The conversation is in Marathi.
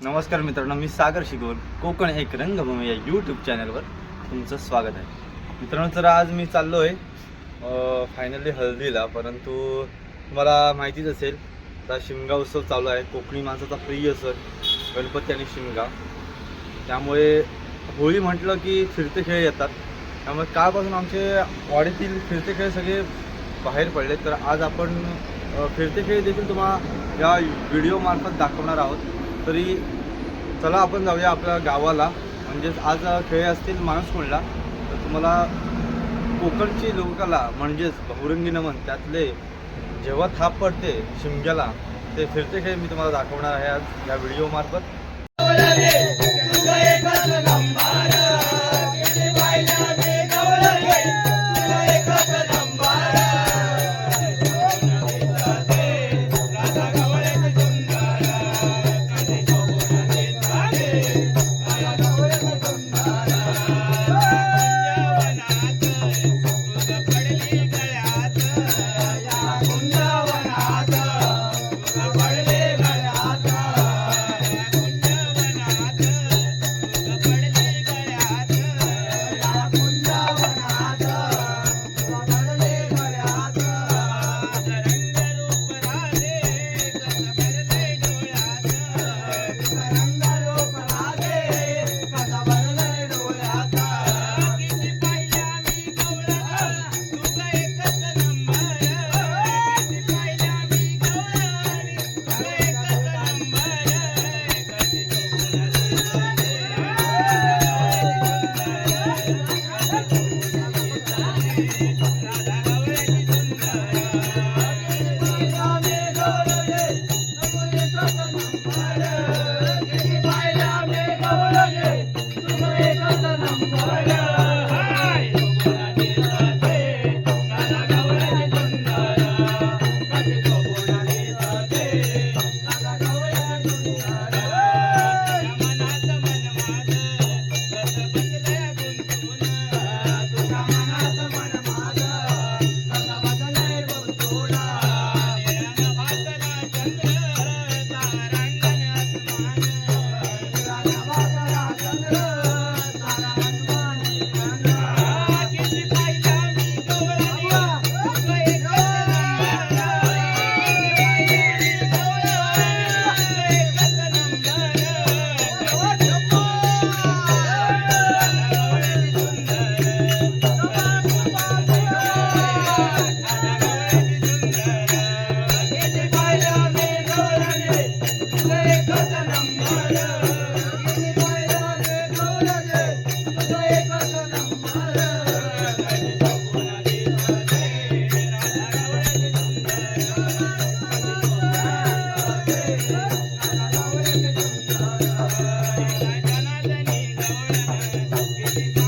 नमस्कार मित्रांनो मी सागर शिगोल कोकण एक रंगभूमी या यूट्यूब चॅनलवर तुमचं स्वागत आहे. मित्रांनो तर आज मी चाललो आहे फायनली हळदीला परंतु तुम्हाला माहितीच असेल आता शिमगा उत्सव चालू आहे. कोकणी माणसाचा प्रिय सण गणपती आणि शिमगा. त्यामुळे होळी म्हटलं की फिरते खेळ येतात. त्यामुळे कालपासून आमचे वाडीतील फिरते खेळ सगळे बाहेर पडले तर आज आपण फिरते खेळ देखील तुम्हाला या व्हिडिओमार्फत दाखवणार आहोत. तरी चला आपण जाऊया आपल्या गावाला. म्हणजेच आज खेळ असतील माणूसकुंडला तर तुम्हाला कोकणची लोककला म्हणजेच बहुरंगी नमन त्यातले जेव्हा थाप पडते शिमग्याला ते फिरते खेळ मी तुम्हाला दाखवणार आहे आज या व्हिडिओमार्फत தம்பி